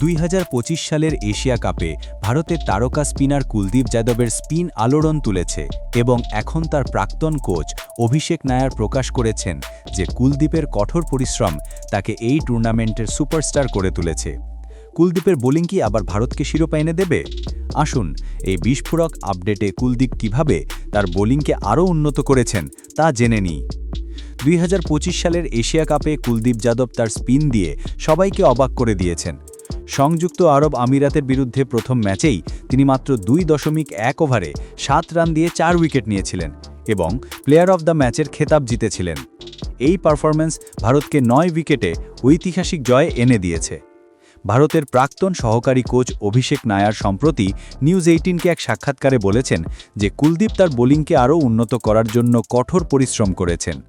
দুই হাজার পঁচিশ সালের এশিয়া কাপে ভারতের তারকা স্পিনার কুলদীপ যাদবের স্পিন আলোড়ন তুলেছে এবং এখন তার প্রাক্তন কোচ অভিষেক নায়ার প্রকাশ করেছেন যে কুলদীপের কঠোর পরিশ্রম তাকে এই টুর্নামেন্টের সুপারস্টার করে তুলেছে। কুলদীপের বোলিং কি আবার ভারতকে শিরোপা এনে দেবে? আসুন এই বিস্ফোরক আপডেটে কুলদীপ কীভাবে তার বোলিংকে আরও উন্নত করেছেন তা জেনে নিই। দুই হাজার পঁচিশ সালের এশিয়া কাপে কুলদীপ যাদব তার স্পিন দিয়ে সবাইকে অবাক করে দিয়েছেন। সংযুক্ত আরব আমিরাতের বিরুদ্ধে প্রথম ম্যাচেই তিনি মাত্র দুই দশমিক এক ওভারে সাত রান দিয়ে চার উইকেট নিয়েছিলেন এবং প্লেয়ার অফ দ্য ম্যাচের খেতাব জিতেছিলেন। এই পারফরম্যান্স ভারতকে নয় উইকেটে ঐতিহাসিক জয় এনে দিয়েছে। ভারতের প্রাক্তন সহকারী কোচ অভিষেক নায়ার সম্প্রতি নিউজ এইটিনকে এক সাক্ষাৎকারে বলেছেন যে কুলদীপ তার বোলিংকে আরও উন্নত করার জন্য কঠোর পরিশ্রম করেছেন।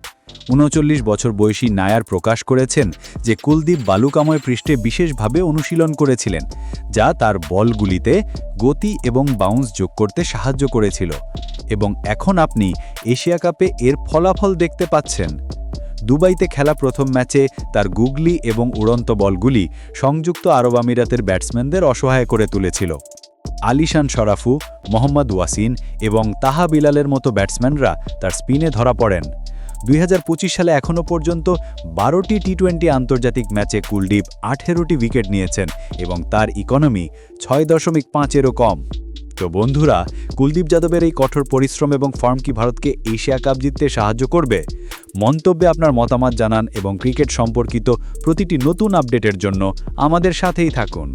উনচল্লিশ বছর বয়সী নায়ার প্রকাশ করেছেন যে কুলদীপ বালুকাময় পৃষ্ঠে বিশেষভাবে অনুশীলন করেছিলেন, যা তার বলগুলিতে গতি এবং বাউন্স যোগ করতে সাহায্য করেছিল। এবং এখন আপনি এশিয়া কাপে এর ফলাফল দেখতে পাচ্ছেন। দুবাইতে খেলা প্রথম ম্যাচে তার গুগলি এবং উড়ন্ত বলগুলি সংযুক্ত আরব আমিরাতের ব্যাটসম্যানদের অসহায় করে তুলেছিল। আলিশান শরাফু, মোহাম্মদ ওয়াসিন এবং তাহা বিলালের মতো ব্যাটসম্যানরা তার স্পিনে ধরা পড়েন। দুই হাজার পঁচিশ সালে এখনও পর্যন্ত বারোটি টি টোয়েন্টি আন্তর্জাতিক ম্যাচে কুলদীপ আঠেরোটি উইকেট নিয়েছেন এবং তার ইকোনমি ছয় দশমিক পাঁচেরও কম। তো বন্ধুরা, কুলদীপ যাদবের এই কঠোর পরিশ্রম এবং ফর্ম কি ভারতকে এশিয়া কাপ জিততে সাহায্য করবে? মন্তব্যে আপনার মতামত জানান এবং ক্রিকেট সম্পর্কিত প্রতিটি নতুন আপডেটের জন্য আমাদের সাথেই থাকুন।